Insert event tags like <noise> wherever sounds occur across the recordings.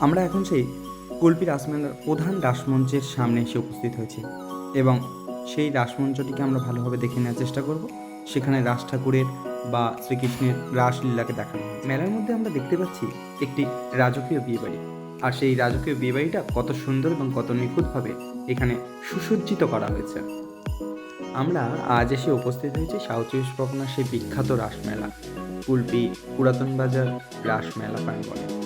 আমরা এখন সেই কল্পি রাসমেলার প্রধান রাসমঞ্চের সামনে এসে উপস্থিত হয়েছি এবং সেই রাসমঞ্চটিকে আমরা ভালোভাবে দেখে নেওয়ার চেষ্টা করব। সেখানে রাজ ঠাকুরের বা শ্রীকৃষ্ণের রাসলীলাকে দেখানো। মেলার মধ্যে আমরা দেখতে পাচ্ছি একটি রাজকীয় বিয়েবাড়ি। আর সেই রাজকীয় বিয়েবাড়িটা কত সুন্দর এবং কত নিখুঁতভাবে এখানে সুসজ্জিত করা হয়েছে। আমরা আজ এসে উপস্থিত হয়েছি সাউথ চব্বিশ পরগনার সেই বিখ্যাত রাসমেলা, কুলপি পুরাতন বাজার রাসমেলা প্রাঙ্গণে।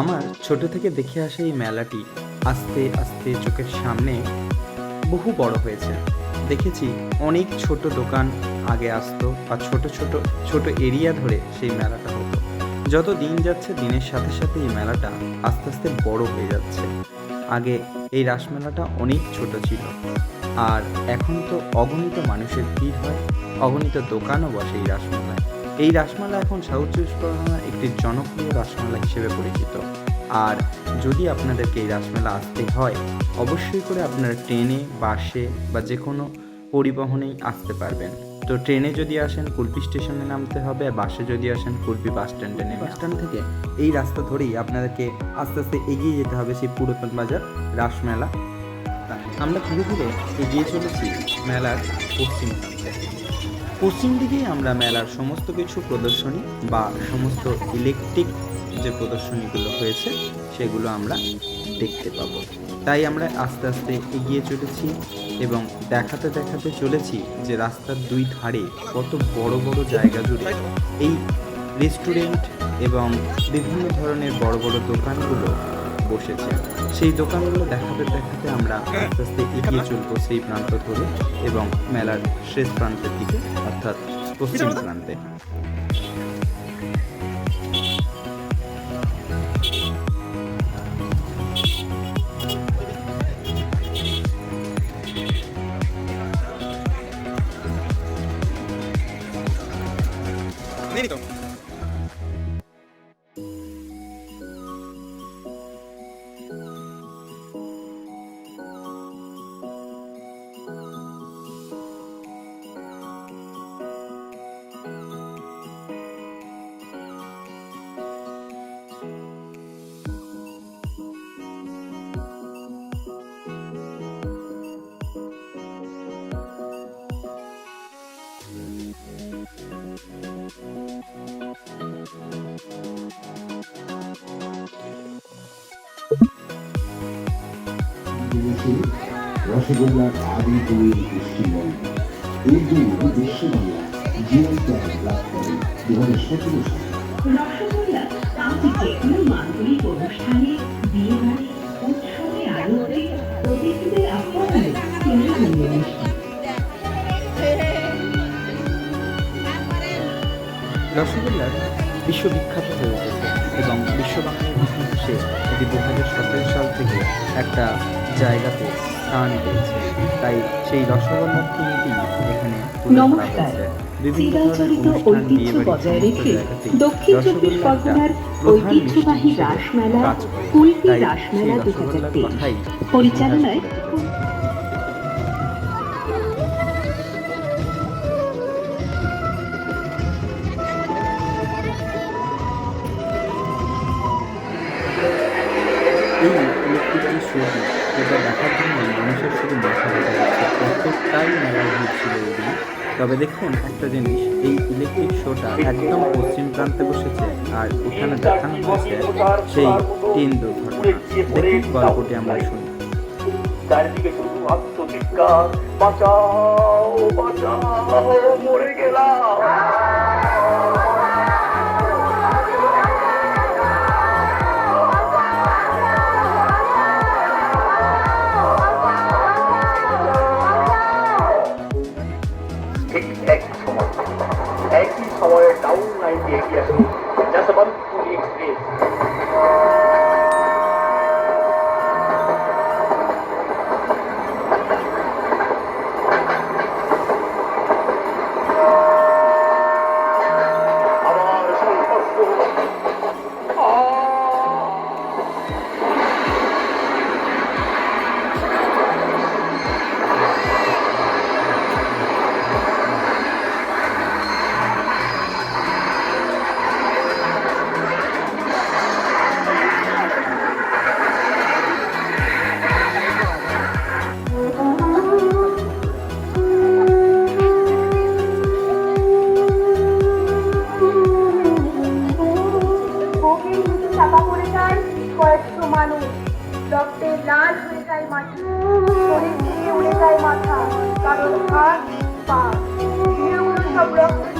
আমার ছোট থেকে দেখে আসা এই মেলাটি আস্তে আস্তে চোখের সামনে বহু বড় হয়েছে। দেখেছি অনেক ছোট দোকান আগে আসতো বা ছোট ছোট ছোট এরিয়া ধরে সেই মেলাটা হতো। যত দিন যাচ্ছে, দিনের সাথে সাথে এই মেলাটা আস্তে আস্তে বড় হয়ে যাচ্ছে। আগে এই রাসমেলাটা অনেক ছোট ছিল। আর এখন তো অগণিত মানুষের ভিড় হয়, অগণিত দোকানও বসে এই রাসমেলায়। এই রাসমেলা এখন সাউথ চব্বিশ পরগনার একটি জনপ্রিয় রাসমেলা হিসেবে পরিচিত। আর যদি আপনাদেরকে এই রাসমেলা আসতে হয় অবশ্যই করে আপনারা ট্রেনে বাসে বা যে কোনো পরিবহনেই আসতে পারবেন। তো ট্রেনে যদি আসেন কুলপি স্টেশনে নামতে হবে বাসে যদি আসেন কুলপি বাস স্ট্যান্ডে নেমে বাস স্ট্যান্ড থেকে। এই রাস্তা ধরেই আপনাদেরকে আস্তে আস্তে এগিয়ে যেতে হবে সেই পুরাতন বাজার রাসমেলা। আমরা ধীরে ধীরে এগিয়ে চলেছি মেলার পশ্চিম প্রান্তে। পশ্চিম দিকেই আমরা মেলার সমস্ত কিছু প্রদর্শনী বা সমস্ত ইলেকট্রিক যে প্রদর্শনীগুলো হয়েছে, সেগুলো আমরা দেখতে পাবো। তাই আমরা আস্তে আস্তে এগিয়ে চলেছি এবং দেখাতে দেখাতে চলেছি যে রাস্তার দুই ধারে কত বড় বড় জায়গা জুড়ে এই রেস্টুরেন্ট এবং বিভিন্ন ধরনের বড় বড় দোকানগুলো বসেছে। সেই দোকানগুলো দেখাতে দেখাতে আমরা আস্তে আস্তে এগিয়ে চলবো সেই প্রান্ত ধরে এবং মেলার শেষ প্রান্তের দিকে, অর্থাৎ পশ্চিম প্রান্তে। দিয়েছিল রসগোল্লার আদি তৈরি পশ্চিমবঙ্গ এর জন্য বিশ্ববাংলা জিএস ট্যাগ লাভ করে দু হাজার সতেরো সালে। রসগোল্লা তাঁতি যেকোনো মাঙ্গলিক অনুষ্ঠানে বিয়ে বাড়ি উৎসবে আনন্দে অতিথিদের আপ্যায়নে কিনে মিষ্টি রসগোল্লার বিশ্ববিখ্যাত হয়ে উঠেছে এবং বিশ্ব বাংলার ইতিহাসে এটি দু হাজার সতেরো সাল থেকে একটা জায়গাতে স্থান পেয়েছে। তাই সেই রসগোল্লা এখানে নমস্কার। চিরাচরিত ঐতিহ্য বজায় রেখে দক্ষিণ চব্বিশ পরগনার ঐতিহ্যবাহী রাসমেলা কুলপি রাসমেলা দু হাজার তেইশ। পরিচালনায় তবে দেখুন, একটা জিনিস, এই ইলেকট্রিক শোটা একদম পশ্চিম প্রান্তে বসেছে আর ওখানে দেখানো হয়েছে সেই তিন দুর্ঘটনা। দেখুন গল্পটি আমরা শুনি। চারিদিকে শুধু আত্মচিৎকার বাঁচাও বাঁচাও, মরে গেলাম।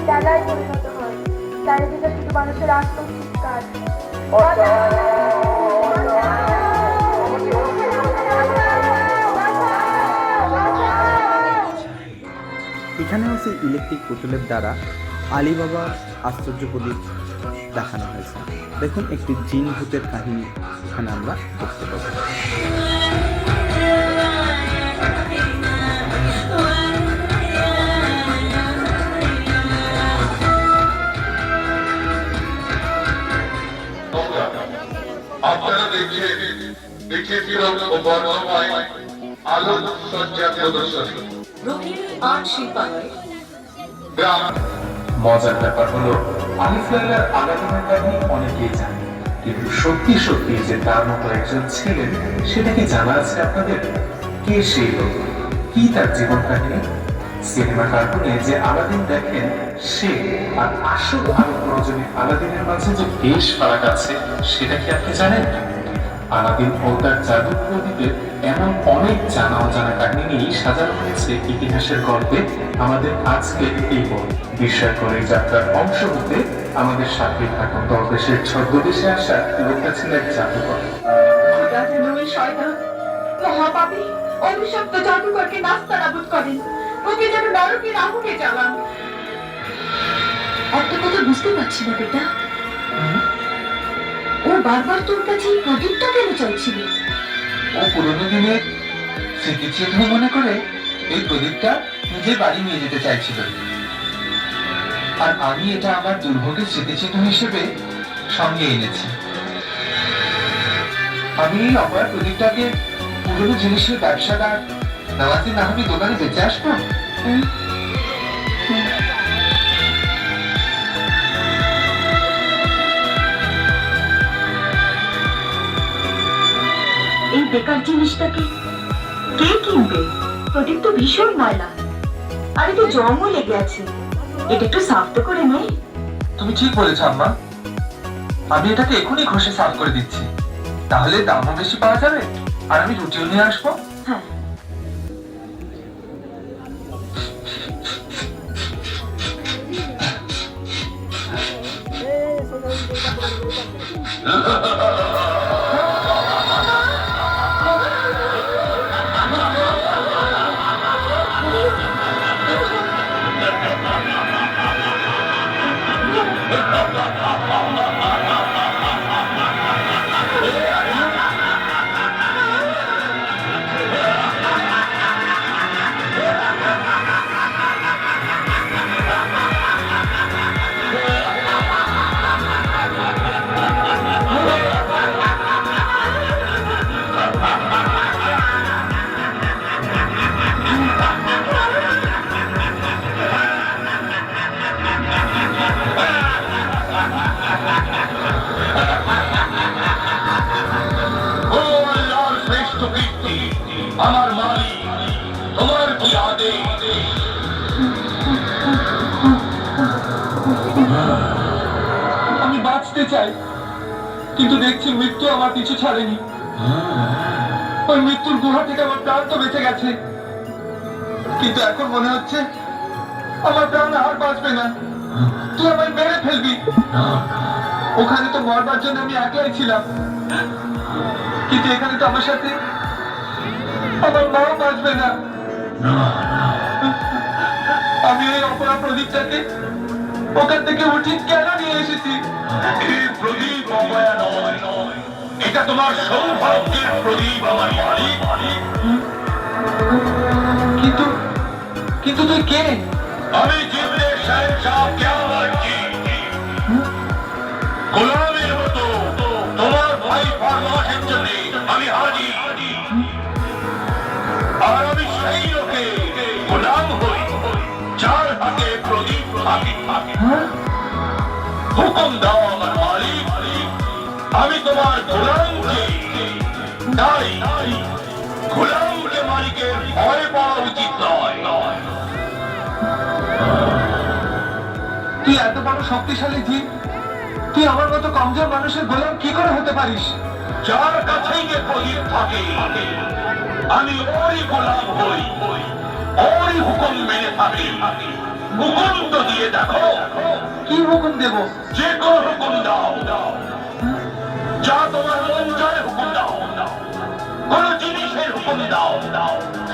ডালায় পরিণত হয়। শুধু মানুষের এখানেও সেই ইলেকট্রিক পুতুলের দ্বারা আলিবাবার আশ্চর্য প্রদীপ দেখানো হয়েছে। দেখুন, একটি জিন ভূতের কাহিনী এখানে আমরা দেখতে পাবো। দেখছেন বিচিত্র ও বর্ণময় আলোক সজ্জা প্রদর্শনী। মজার ব্যাপার হলো আলিফ লাইলার আলাদিনের কাহিনী অনেকেই জানে কিন্তু সত্যি সত্যি যে তার মতো একজন ছিলেন সেটা কি জানা আছে আপনাদের? কে সেই লোক? কি তার জীবন কাহিনী সিনেমা কার্টুনে যে আলাদিন দেখেন সে আর আসল আলোক রজনী আলাদিনের মাঝে যে বেশ ফারাক আছে সেটা কি আপনি জানেন? আলাদিন ও তার জাদু প্রদীপের এমন অনেক জানা অজানা কাহিনী নিয়েই সাজানো হয়েছে ইতিহাসের গল্পে। আমাদের আজকে এই বই বিস্ময়কর যাত্রার অংশ হতে আমাদের সাথে থাকুন দেশের ছদ্মবেশে আসা লোকটা ছিল এক জাদুকর মহাপাপী অভিশপ্ত জাদুকরকে নাস্তা নাবুদ করেন। ওকে যেন নরকের আগুনে জ্বালান। একটা কথা বুঝতে পারছি না বেটা। বারবার তোর কাছে এই প্রদীপটা কেন চাইছিল? ও পুরোনো দিনের স্মৃতিচিহ্ন মনে করে এই প্রদীপটা নিজের বাড়ি নিয়ে যেতে চাইছিল। আর আমি এটা আমার দুর্ভোগের স্মৃতিচিহ্ন হিসেবে সঙ্গে এনেছি। আমি এই অপরাধ প্রদীপটাকে পুরোনো জিনিসের ব্যবসাদার নওয়াজের নাহমি দোকানে বেঁচে আসব? বেকার জিনিসটাকে? কে কিনবে? প্রদীপ তো ভীষণ ময়লা। আর তো জমও লেগে আছে। এটা একটু সাফ তো করে নেই তুমি ঠিক বলেছ আম্মা। আমি এটাকে এখনই ঘষে সাফ করে দিচ্ছি। তাহলে দামও বেশি পাওয়া যাবে আর আমি রুটিও নিয়ে আসব। হ্যাঁ। <laughs> <laughs> আমার পিছু ছাড়েনি। ওই মৃত্যুর গুহা থেকে আমার প্রাণ তো বেঁচে গেছে। কিন্তু এখন মনে হচ্ছে আমার প্রাণ আর বাঁচবে না। তুই আমায় মেরে ফেলবি। ওখানে তো মরবার জন্য আমি একলাই ছিলাম। কিন্তু এখানে তো আমার সাথে আমার মাও বাঁচবে না। আমি এই অপরাধ প্রদীপটাকে ওখান থেকে উঠিয়ে কেন নিয়ে এসেছি? প্রদীপ অবয়া নয়। এটা তোমার সৌভাগ্যের প্রদীপ আমার কিন্তু কিন্তু তুই কে? আমি জিন্দে শাহেনশাহ কেমন কি গোলামের মতো তোমার ভাই ফরমাসের জন্য আমি হাজি। আর আমি সেই লোকে গোলাম হই যার হাতে প্রদীপ থাকে। হুকুম দাও আমার আমি তোমার গোলামকে তাই গোলামকে মালিকের ভয় পাওয়া উচিত নয়। তুই এত বড় শক্তিশালী জীব তুই আমার মতো কমজোর মানুষের গোলাম কি করে হতে পারিস? যার কাছেই যে প্রদীপ থাকে আমি ওরই গোলাম হই ওরই হুকুম মেনে থাকি। হুকুম তো দিয়ে দেখো কি হুকুম দেব? যে কোনো হুকুম দাও দাও। যা তোমার মন চায় হুকুম দাও। কোন জিনিসের হুকুম দাও।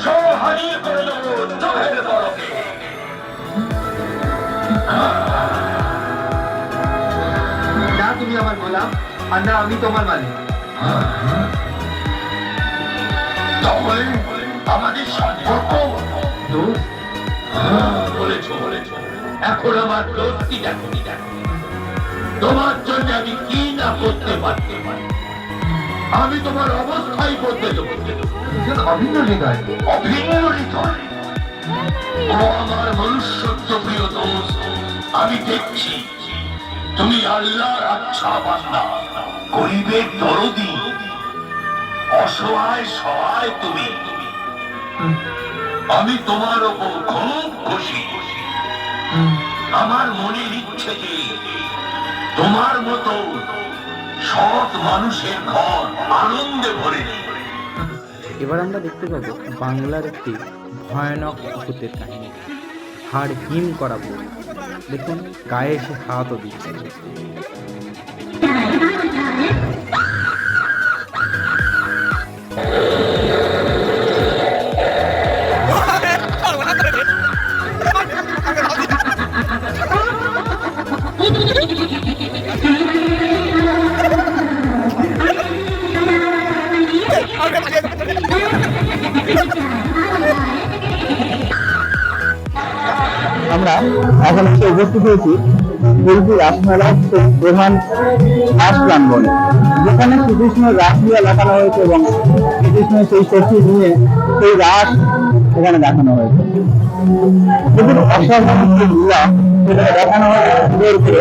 সব হারিয়ে করে দেবো চোখের পরকে না তুমি আমার গোলাম আর না আমি তোমার মালিক। তাহলে আমাদের সম্পর্ক। দোষ বলেছ বলেছ। এখন আমার দেখো দেখো? তোমার জন্য আমি কি করতে পারতে পারি। আমি তোমার অবস্থায় বলতে দেবো। অভিন্ন হৃদয়। অভিন্ন হৃদয়। ও আমার মনুষ্যত্ব প্রিয় দোস্ত আমি দেখছি তুমি আল্লাহর আচ্ছা বান্দা। গরিবের দরদি। অসহায় সহায় তুমি। আমি তোমার ওপর খুব খুশি। আমার মনের ইচ্ছে যে তোমার মতো সৎ মানুষের ঘর আনন্দে ভরে এবার আমরা দেখতে পাবো বাংলার একটি ভয়ানক ভূতের কাহিনী। হাড় হিম করা ভূত দেখুন, গায়ে এসে হাতও দিচ্ছে। আমরা এখন এসে উপস্থিত হয়েছি ফুলকি রাসমেলার প্রধান রাস প্রাঙ্গণে, যেখানে শ্রীকৃষ্ণের রাসলীলা দেখানো হয়েছে এবং শ্রীকৃষ্ণের সেই শক্তি নিয়ে সেই রাস এখানে দেখানো হয়েছে। খুবই অসাধারণ একটি লীলা সেখানে দেখানো হয়েছে। সুন্দর করে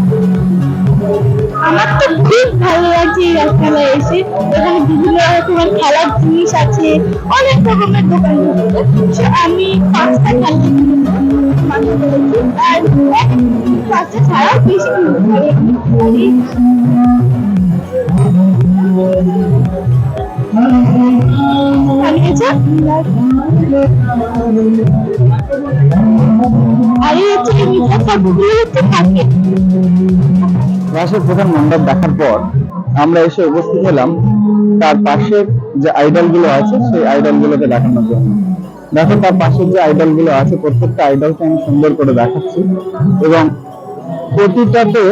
আমার তো খুব ভালো লাগছে এই রাস্তায় এসে এখানে বিভিন্ন রকমের খেলার জিনিস আছে অনেক রকমের দোকান আছে আমি পাঁচটা খেলা মানুষ করেছি আর পাঁচটা ছাড়াও বেশি আর হচ্ছে থাকে রাসের প্রধান মণ্ডপ দেখার পর আমরা এসে উপস্থিত হলাম। তার পাশের যে আইডলগুলো আছে, সেই আইডল গুলোকে দেখানোর জন্য। দেখো, তার পাশের যে আইডলগুলো আছে, প্রত্যেকটা আইডলকে আমি সুন্দর করে দেখাচ্ছি। এবং প্রতিটাতে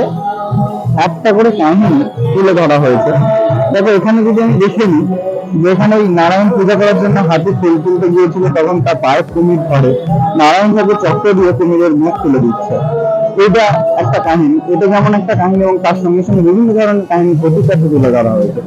একটা করে কাহিনী তুলে ধরা হয়েছে। দেখো, এখানে যদি আমি দেখে নিই, যেখানে ওই নারায়ণ পূজা করার জন্য হাতে ফুল তুলতে গিয়েছিল, তখন তার পায়ে কুমির ধরে। নারায়ণ ঠাকুর চক্র দিয়ে কুমিরের মুখ তুলে দিচ্ছে। এটা একটা কাহিনী। এটা যেমন একটা কাহিনী এবং তার সঙ্গে সঙ্গে বিভিন্ন ধরনের কাহিনী প্রতিটাতে তুলে ধরা হয়েছে।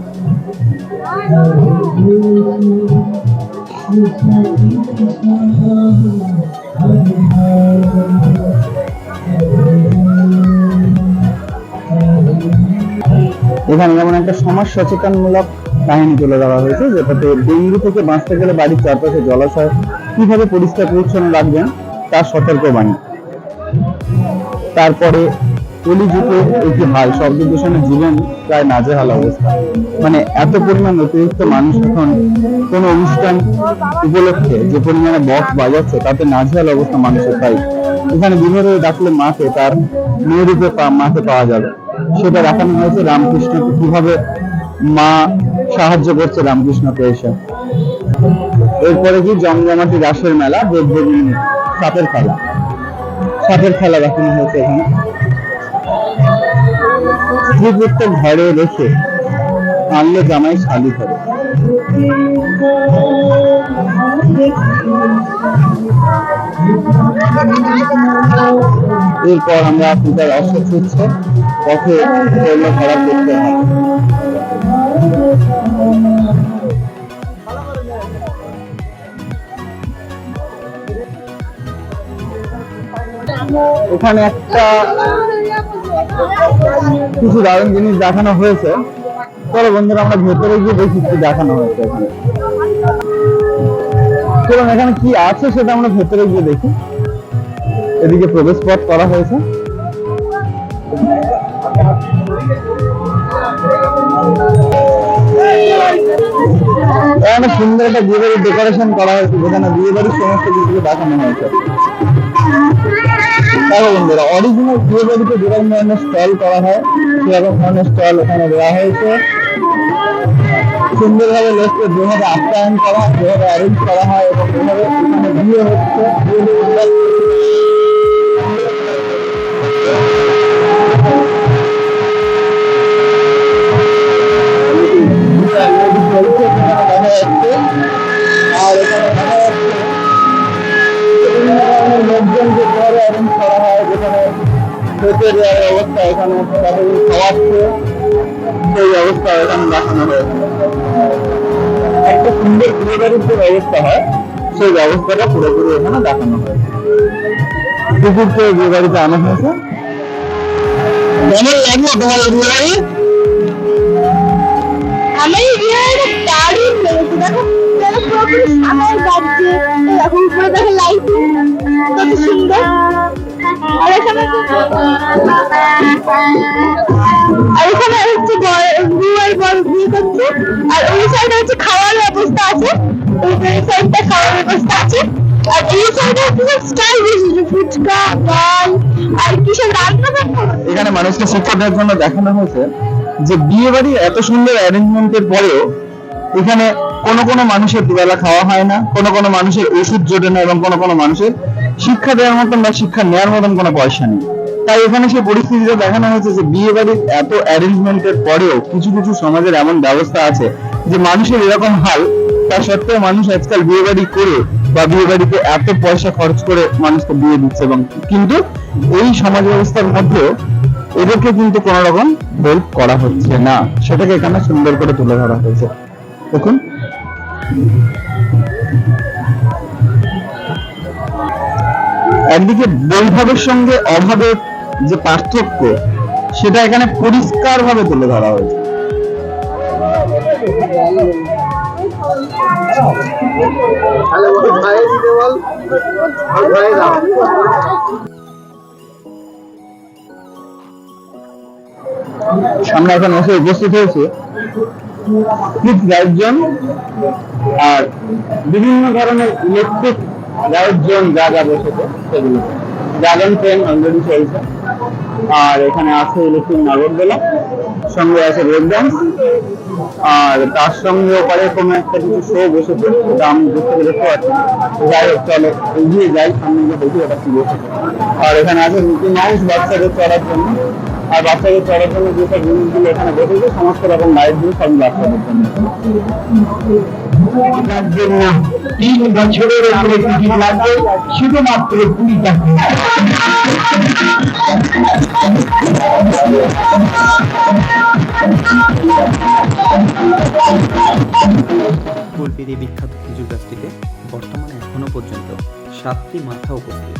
এখানে যেমন একটা সমাজ সচেতনমূলক কাহিনী তুলে ধরা হয়েছে, যেটাতে ডেঙ্গু থেকে বাঁচতে গেলে বাড়ির চারপাশে জলাশয় কীভাবে পরিষ্কার পরিচ্ছন্ন রাখবেন, তার সতর্ক বাণী তারপরে কলিযুগে একটি হাল শব্দ দূষণে জীবন প্রায় নাজেহাল অবস্থা। মানে এত পরিমাণ অতিরিক্ত মানুষ এখন কোনো অনুষ্ঠান উপলক্ষে যে পরিমাণে বক্স বাজাচ্ছে, তাতে নাজেহাল অবস্থা মানুষের। তাই এখানে বিভাগে ডাকলে মাকে, তার মেয়েরূপে মাকে পাওয়া যাবে। সেটা দেখানো হয়েছে রামকৃষ্ণকে কীভাবে মা সাহায্য করছে রামকৃষ্ণকে এসে। এরপরে কি জমজমাটি রাসের মেলা দেবদেবী সাপের খেলা। সাপের খেলা দেখানো হয়েছে এখানে। পুত্র ঘরে রেখে আনলে জামাই শালি করে। এরপর আমরা পিতার অসুখ হচ্ছে পথে করলে খারাপ দেখতে হয় এখানে একটা কিছু দারুণ জিনিস দেখানো হয়েছে। চলো বন্ধুরা, আমরা ভেতরে গিয়ে দেখি কি দেখানো হয়েছে এখানে। চলুন, এখানে কি আছে সেটা আমরা ভেতরে গিয়ে দেখি। এদিকে প্রবেশ পথ করা হয়েছে। এখানে সুন্দর একটা বিয়ে বাড়ির ডেকোরেশন করা হয়েছে, যেখানে বিয়ে বাড়ির সমস্ত কিছু দেখানো হয়েছে। দেখো বন্ধুরা অরিজিনাল বিয়ে বাড়িতে যেরকম ধরনের স্টল করা হয়, সেরকম ধরনের স্টল এখানে দেওয়া হয়েছে। সুন্দরভাবে লোককে যেভাবে আপ্যায়ন করা হয়, যেভাবে অ্যারেঞ্জ করা হয় এবং যেভাবে বিয়ে হচ্ছে, বিয়ে একটা সুন্দর বাড়ির যে ব্যবস্থা হয়, সেই ব্যবস্থাটা পুরোপুরি এখানে দেখানো হয়েছে। কুকুরকে বিয়ে বাড়িতে আনা হয়েছে। তোমার সাদায় বাজছে দেখো উপরে লাইট কত সুন্দর। আর এখানে আর এখানে হচ্ছে বর- বিয়ে করছে। আর ওই সাইডে হচ্ছে খাওয়ার ব্যবস্থা আছে। ওই সাইডটা খাওয়ার ব্যবস্থা আছে। স্টাইল ফুচকা গান আর কি সব এখানে মানুষকে শিক্ষা দেওয়ার জন্য দেখানো হয়েছে যে বিয়ে বাড়ি এত সুন্দর অ্যারেঞ্জমেন্টের পরেও এখানে কোন কোন মানুষের দুবেলা খাওয়া হয় না, কোন কোন মানুষের ওষুধ জোটে না এবং কোন কোন মানুষের শিক্ষা দেওয়ার মতন বা শিক্ষা নেওয়ার মতন কোনো পয়সা নেই। তাই এখানে সেই পরিস্থিতিটা দেখানো হয়েছে যে বিয়ে বাড়ির এত অ্যারেঞ্জমেন্টের পরেও কিছু কিছু সমাজের এমন ব্যবস্থা আছে যে মানুষের এরকম হাল, তা সত্ত্বেও মানুষ আজকাল বিয়ে বাড়ি করে বা বিয়ে বাড়িতে এত পয়সা খরচ করে মানুষকে বিয়ে দিচ্ছে এবং কিন্তু এই সমাজ ব্যবস্থার মধ্যেও এদেরকে কিন্তু কোন রকম হেল্প করা হচ্ছে না। সেটাকে এখানে সুন্দর করে তুলে ধরা হয়েছে। দেখুন একদিকে বৈভবের সঙ্গে অভাবের যে পার্থক্য, সেটা এখানে পরিষ্কার ভাবে তুলে ধরা হয়েছে। আমরা এখন এসে উপস্থিত হয়েছে। গায়কজন আর বিভিন্ন ধরনের ইলেকট্রিক গায়কজন যা যা বসেছে সেগুলো। ড্রাগন ট্রেন অলরেডি চলছে। আর এখানে আছে ইলেকট্রিক নাগরদোলা, সঙ্গে আছে ব্রেক ডান্স আর তার সঙ্গে ওপারে কোনো একটা কিছু শো বসেছে, সেটা আমি থেকে দেখতে পাচ্ছি যাই হোক, চলো, এগিয়ে যাই, সামনে গিয়ে দেখি আর এখানে আছে মিকি মাউস বাচ্চাদের চড়ার জন্য। আর বাচ্চাদের চড়ার জন্য যেসব জিনিসগুলো এখানে বসেছে সমস্ত রকম লাইট দিয়ে সব বাচ্চাদের জন্য। তিন বছরের উপরে টিকিট লাগবে শুধুমাত্র কুড়ি টাকা। কল্পির বিখ্যাত খেজুর গাছটিতে বর্তমানে এখনও পর্যন্ত সাতটি মাথা উপস্থিত।